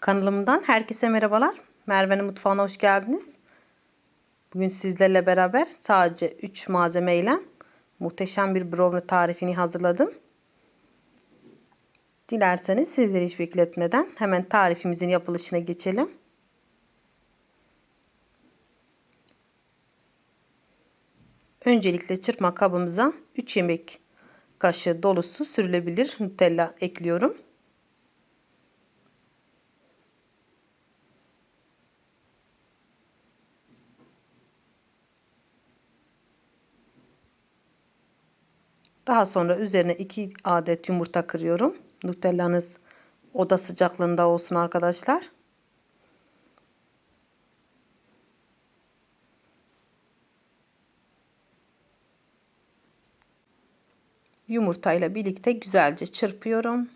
Kanalımdan herkese merhabalar. Merve'nin mutfağına hoş geldiniz. Bugün sizlerle beraber sadece 3 malzeme ile muhteşem bir brownie tarifini hazırladım. Dilerseniz sizleri hiç bekletmeden hemen tarifimizin yapılışına geçelim. Öncelikle çırpma kabımıza 3 yemek kaşığı dolusu sürülebilir Nutella ekliyorum. Daha sonra üzerine 2 adet yumurta kırıyorum. Nutellanız oda sıcaklığında olsun arkadaşlar. Yumurtayla birlikte güzelce çırpıyorum.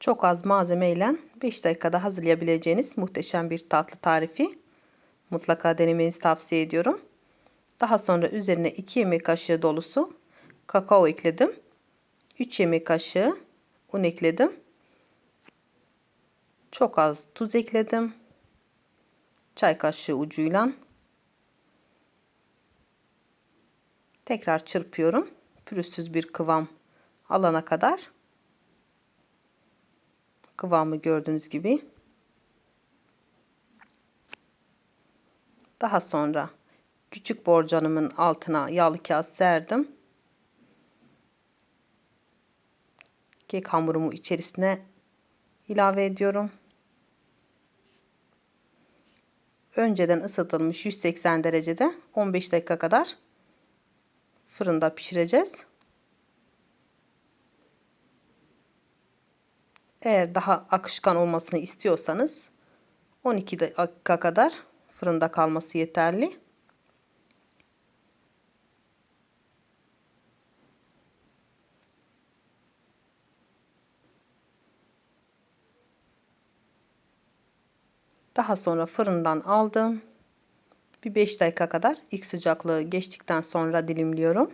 Çok az malzeme ile 5 dakikada hazırlayabileceğiniz muhteşem bir tatlı tarifi. Mutlaka denemenizi tavsiye ediyorum. Daha sonra üzerine 2 yemek kaşığı dolusu kakao ekledim. 3 yemek kaşığı un ekledim. Çok az tuz ekledim. Çay kaşığı ucuyla tekrar çırpıyorum. Pürüzsüz bir kıvam alana kadar kıvamı gördüğünüz gibi Daha sonra küçük borcanımın altına yağlı kağıt serdim. Kek hamurumu içerisine ilave ediyorum. Önceden ısıtılmış 180 derecede 15 dakika kadar fırında pişireceğiz. Eğer daha akışkan olmasını istiyorsanız 12 dakika kadar fırında kalması yeterli. Daha sonra fırından aldım. Bir 5 dakika kadar ilk sıcaklığı geçtikten sonra dilimliyorum.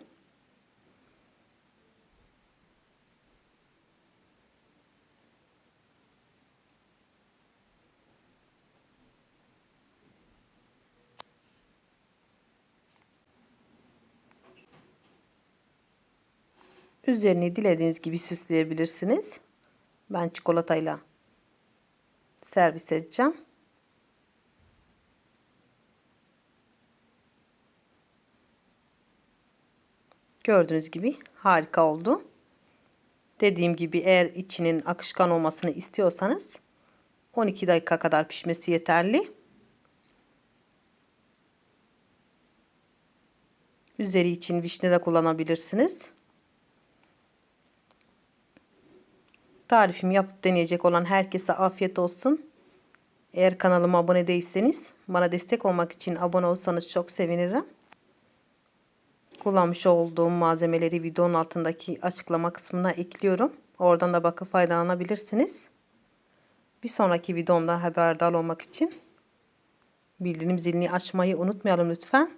Üzerini dilediğiniz gibi süsleyebilirsiniz. Ben çikolatayla servis edeceğim. Gördüğünüz gibi harika oldu. Dediğim gibi eğer içinin akışkan olmasını istiyorsanız 12 dakika kadar pişmesi yeterli. Üzeri için vişne de kullanabilirsiniz. Tarifimi yapıp deneyecek olan herkese afiyet olsun. Eğer kanalıma abone değilseniz bana destek olmak için abone olsanız çok sevinirim. Kullanmış olduğum malzemeleri videonun altındaki açıklama kısmına ekliyorum. Oradan da bakıp faydalanabilirsiniz. Bir sonraki videomda haberdar olmak için bildirim zilini açmayı unutmayalım lütfen.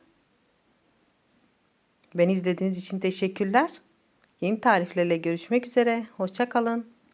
Beni izlediğiniz için teşekkürler. Yeni tariflerle görüşmek üzere. Hoşçakalın.